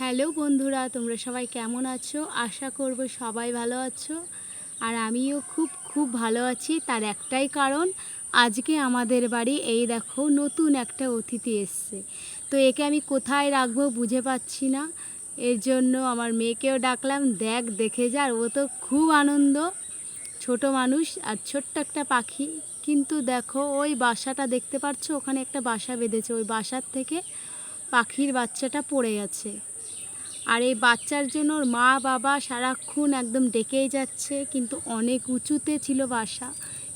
Hello বন্ধুরা, তোমরা সবাই কেমন আছো? আশা করব সবাই ভালো আছো। আর আমিও খুব খুব ভালো আছি, তার একটাই কারণ, আজকে আমাদের বাড়ি এই দেখো নতুন একটা অতিথি এসছে। তো একে আমি কোথায় রাখব বুঝে পাচ্ছি না। এর জন্য আমার মেয়েকেও ডাকলাম, দেখ, দেখে যা ও তো খুব আনন্দ। ছোট মানুষ আর ছোট্ট একটা পাখি। কিন্তু দেখো, ওই বাসাটা দেখতে পাচ্ছ ওখানে একটা বাসা বেঁধেছে, ওই বাসার থেকে পাখির বাচ্চাটা পড়ে গেছে। আর এই বাচ্চার জন্য ওর মা বাবা সারাক্ষণ একদম ডেকেই যাচ্ছে, কিন্তু অনেক উঁচুতে ছিল বাসা।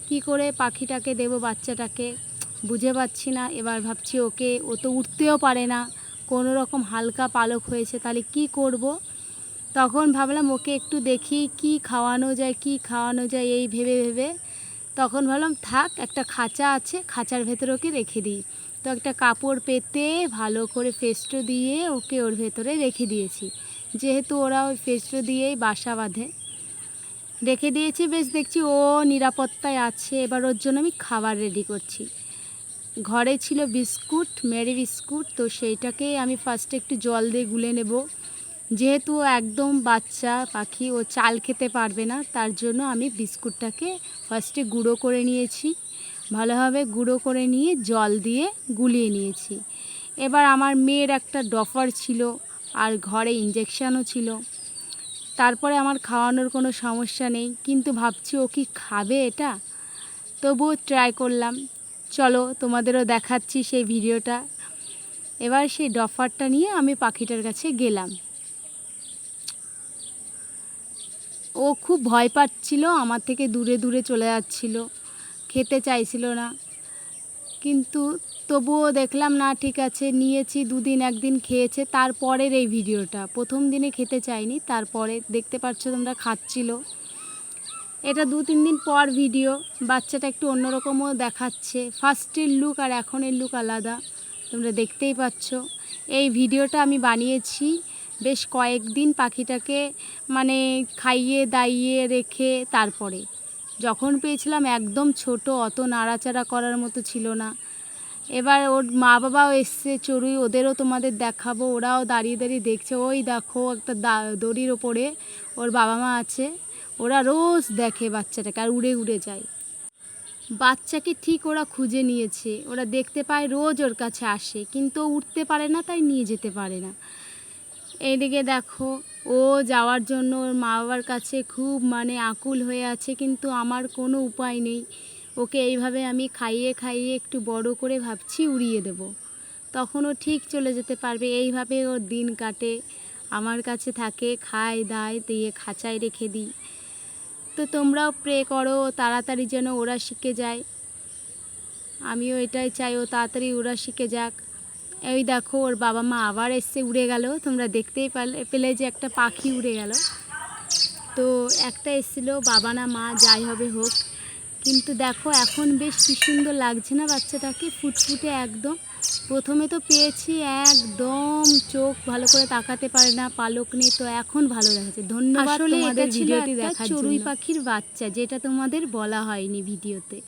কি করে পাখিটাকে দেবো বাচ্চাটাকে? বুঝে পাচ্ছি না। এবার ভাবছি ওকে, ও তো উঠতেও পারে না। কোনো রকম হালকা পালক হয়েছে, তাহলে কি করব। তখন ভাবলাম ওকে একটু দেখি কি খাওয়ানো যায়, কি খাওয়ানো যায়, এই ভেবে ভেবে তখন ভাবলাম, থাক, একটা খাঁচা আছে, খাঁচার ভেতরে ওকে রেখে দিই। তো একটা কাপড় পেতে ভালো করে ফেস্টো দিয়ে ওকে ওর ভেতরে রেখে দিয়েছি। যেহেতু ওরা ওই ফেস্টো দিয়েই বাসা বাঁধে। রেখে দিয়েছি, বেশ দেখছি ও নিরাপত্তায় আছে, এবার ওর জন্য আমি খাবার রেডি করছি। ঘরে ছিল বিস্কুট, মেরি বিস্কুট, তো সেইটাকে আমি ফার্স্টে একটু জল দিয়ে গুলে নেব। যেহেতু একদম বাচ্চা পাখি ও চাল খেতে পারবে না, তার জন্য আমি বিস্কুটটাকে ফার্স্টে গুঁড়ো করে নিয়েছি। ভালোভাবে গুঁড়ো করে নিয়ে জল দিয়ে গুলিয়ে নিয়েছি। এবার আমার মেয়ের একটা ডফার ছিল আর ঘরে ইঞ্জেকশানও ছিল। তারপরে আমার খাওয়ানোর কোনো সমস্যা নেই, কিন্তু ভাবছি ও কি খাবে এটা? তবুও ট্রাই করলাম। চলো তোমাদেরও দেখাচ্ছি সেই ভিডিওটা এবার সেই ডফারটা নিয়ে আমি পাখিটার কাছে গেলাম। ও খুব ভয় পাচ্ছিল, আমার থেকে দূরে দূরে চলে যাচ্ছিল, খেতে চাইছিল না। কিন্তু তবুও দেখলাম, না, ঠিক আছে, নিয়েছি, দুদিন একদিন খেয়েছে, তারপরের এই ভিডিওটা। প্রথম দিনে খেতে চাইনি, তারপরে দেখতে পাচ্ছ তোমরা খাচ্ছিল। এটা দু, তিন দিন পর ভিডিও, বাচ্চাটা একটু অন্যরকমও দেখাচ্ছে। ফার্স্টের লুক আর এখনের লুক আলাদা, তোমরা দেখতেই পাচ্ছ। এই ভিডিওটা আমি বানিয়েছি বেশ কয়েকদিন পাখিটাকে মানে খাইয়ে দাইয়ে রেখে তারপরে। যখন পেয়েছিলাম একদম ছোট, অত নাড়াচাড়া করার মতো ছিল না। এবার ওর মা বাবাও এসছে, চড়ুই ওদেরও তোমাদের দেখাবো, ওরাও দাঁড়িয়ে দাঁড়িয়ে দেখছে। ওই দেখো, একটা দড়ির ওপরে ওর বাবা মা আছে, ওরা রোজ দেখে বাচ্চাটাকে আর উড়ে উড়ে যায়। বাচ্চাকে ঠিক ওরা খুঁজে নিয়েছে, ওরা দেখতে পায় রোজ ওর কাছে আসে, কিন্তু উঠতে পারে না, তাই নিয়ে যেতে পারে না। এইদিকে দেখো, ও যাওয়ার জন্য ওর মা বাবার কাছে খুব মানে আকুল হয়ে আছে, কিন্তু আমার কোনো উপায় নেই। ওকে এইভাবে আমি খাইয়ে খাইয়ে একটু বড় করে ভাবছি, উড়িয়ে দেব। তখন ও ঠিক চলে যেতে পারবে, এইভাবে ওর দিন কাটে। আমার কাছে থাকে, খায়, দায়, দিয়ে খাঁচায় রেখে দিই। তো তোমরাও প্রে করো তাড়াতাড়ি যেন ওরা শিখে যায়। আমিও এটাই চাই, ও তাড়াতাড়ি ওরা শিখে যাক। এই দেখো ওর বাবা মা আবার এসছে উড়ে গেল। তোমরা দেখতেই পেলে যে একটা পাখি উড়ে গেল। তো একটা এসেছিল বাবা না মা যাই হবে হোক। কিন্তু দেখো এখন বেশ কি সুন্দর লাগছে না বাচ্চাটাকে? ফুটফুটে একদম। প্রথমে তো পেয়েছি একদম চোখ ভালো করে তাকাতে পারে না পালক নেই তো এখন ভালো লাগছে। ধন্যবাদ তোমাদের ভিডিওটি দেখার চড়ুই পাখির বাচ্চা যেটা তোমাদের বলা হয়নি ভিডিওতে।